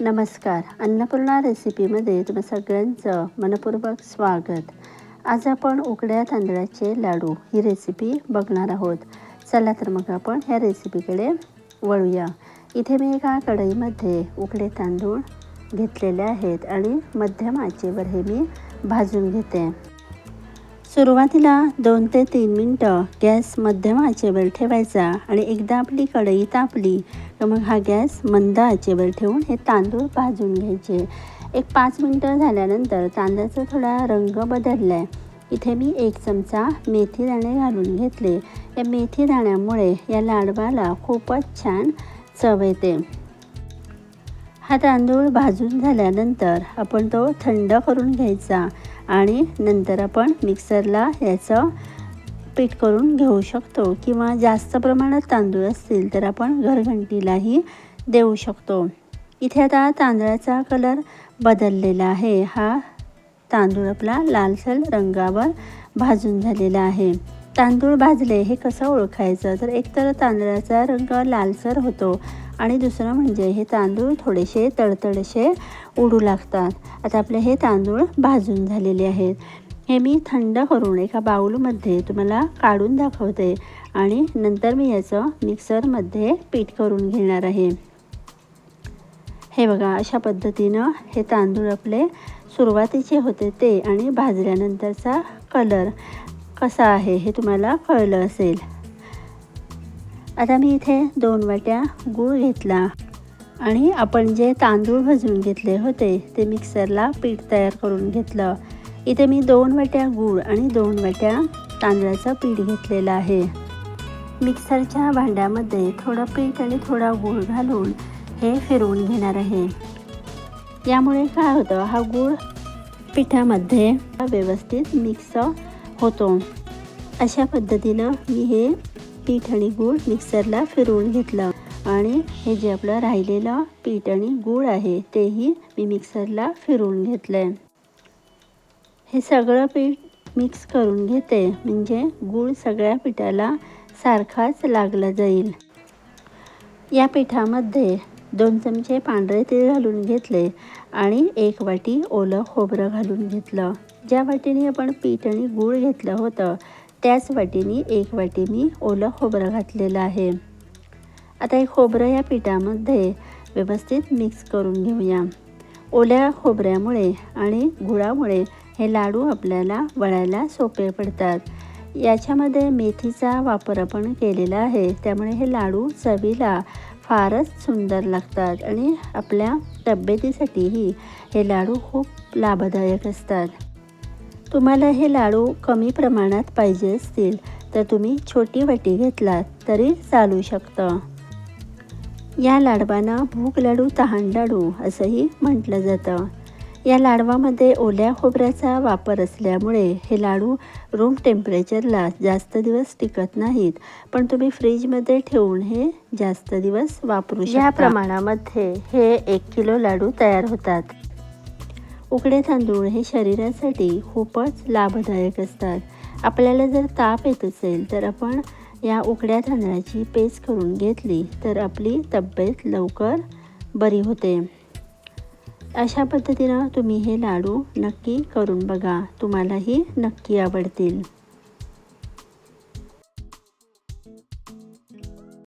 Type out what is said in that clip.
नमस्कार. अन्नपूर्णा रेसिपीमध्ये तुम्हा सगळ्यांचं मनपूर्वक स्वागत. आज आपण उकड्या तांदळाचे लाडू ही रेसिपी बघणार आहोत. चला तर मग आपण ह्या रेसिपीकडे वळूया. इथे मी एका कढईमध्ये उकडे तांदूळ घेतलेले आहेत आणि मध्यम आचेवर हे मी भाजून घेते. सुरुवातीला दोन ते तीन मिनटं गॅस मध्यम आचेवर ठेवायचा आणि एकदा आपली कढई तापली तर मग हा गॅस मंद आचेवर ठेवून हे तांदूळ भाजून घ्यायचे. एक पाच मिनटं झाल्यानंतर तांदळाचा थोडा रंग बदलला आहे इथे मी एक चमचा मेथी दाणे घालून घेतले. या मेथी दाण्यामुळे या लाडवाला खूपच छान चव येते. हा तांदूळ भाजून झाल्यानंतर आपण तो थंड करून घ्यायचा आणि नंतर आपण मिक्सरला याचं पीठ करून घेऊ शकतो. किंवा जास्त प्रमाणात तांदूळ असतील तर आपण घरघंटीलाही देऊ शकतो. इथे आता तांदळाचा कलर बदललेला आहे. हा तांदूळ आपला लालसर रंगावर भाजून झालेला आहे. तांदूळ भाजले हे कसं ओळखायचं? तर एकतर तांदळाचा रंग लालसर होतो आणि दुसरं म्हणजे हे तांदूळ थोडेसे तडतडसे उडू लागतात. आता आपले हे तांदूळ भाजून झालेले आहेत. हे मी थंड करून एका बाऊलमध्ये तुम्हाला काढून दाखवते आणि नंतर मी याचं मिक्सरमध्ये पीठ करून घेणार आहे. हे बघा अशा पद्धतीनं हे तांदूळ आपले सुरुवातीचे होते ते आणि भाजल्यानंतरचा कलर कसा आहे हे तुम्हाला कळलं असेल. आता मी इथे दोन वाट्या गूळ घेतला आणि आपण जे तांदूळ भाजून घेतले होते ते मिक्सरला पीठ तयार करून घेतलं. इथे मी दोन वाट्या गूळ आणि दोन वाट्या तांदळाचं पीठ घेतलेलं आहे. मिक्सरच्या भांड्यामध्ये थोडं पीठ आणि थोडा गूळ घालून हे फिरवून घेणार आहे. यामुळे काय होतं हा गूळ पिठामध्ये व्यवस्थित मिक्स होतो. अशा पद्धतीनं मी हे पीठ आणि गूळ मिक्सरला फिरवून घेतलं आणि हे जे आपलं राहिलेलं पीठ आणि गूळ आहे तेही मी मिक्सरला फिरवून घेतलं आहे हे सगळं पीठ मिक्स करून घेते. म्हणजे गूळ सगळ्या पिठाला सारखाच लागला जाईल. या पिठामध्ये दोन चमचे पांढरे तेल घालून घेतले आणि एक वाटी ओलं खोबरं घालून घेतलं. ज्या वाटीने आपण पीठ आणि गूळ घेतलं होतं त्याच वाटीने एक वाटी मी ओलं खोबरं घातलेलं आहे. आता हे खोबरं या पिठामध्ये व्यवस्थित मिक्स करून घेऊया. ओल्या खोबऱ्यामुळे आणि गुळामुळे हे लाडू आपल्याला वळायला सोपे पडतात. याच्यामध्ये मेथीचा वापर आपण केलेला आहे. त्यामुळे हे लाडू चवीला फारच सुंदर लागतात आणि आपल्या तब्येतीसाठीही हे लाडू खूप लाभदायक असतात. तुम्हाला हे लाडू कमी प्रमाणात पाहिजे असतील तर तुम्ही छोटी वाटी घेतलात तरी चालू शकतं. या लाडवांना भूक लाडू तहान लाडू असंही म्हटलं जातं. या लाडवामध्ये ओल्या खोबऱ्याचा वापर असल्यामुळे हे लाडू रूम टेम्परेचरला जास्त दिवस टिकत नाहीत. पण तुम्ही फ्रीजमध्ये ठेवून हे जास्त दिवस वापरू शकता. या प्रमाणामध्ये हे एक किलो लाडू तयार होतात. उकडे तांदूळ हे शरीरासाठी खूपच लाभदायक असतात. आपल्याला जर ताप येत असेल तर आपण या उकड्या तांदळाची पेस्ट करून घेतली तर आपली तब्येत लवकर बरी होते. अशा पद्धतीनं तुम्ही हे लाडू नक्की करून बघा. तुम्हालाही नक्की आवडतील.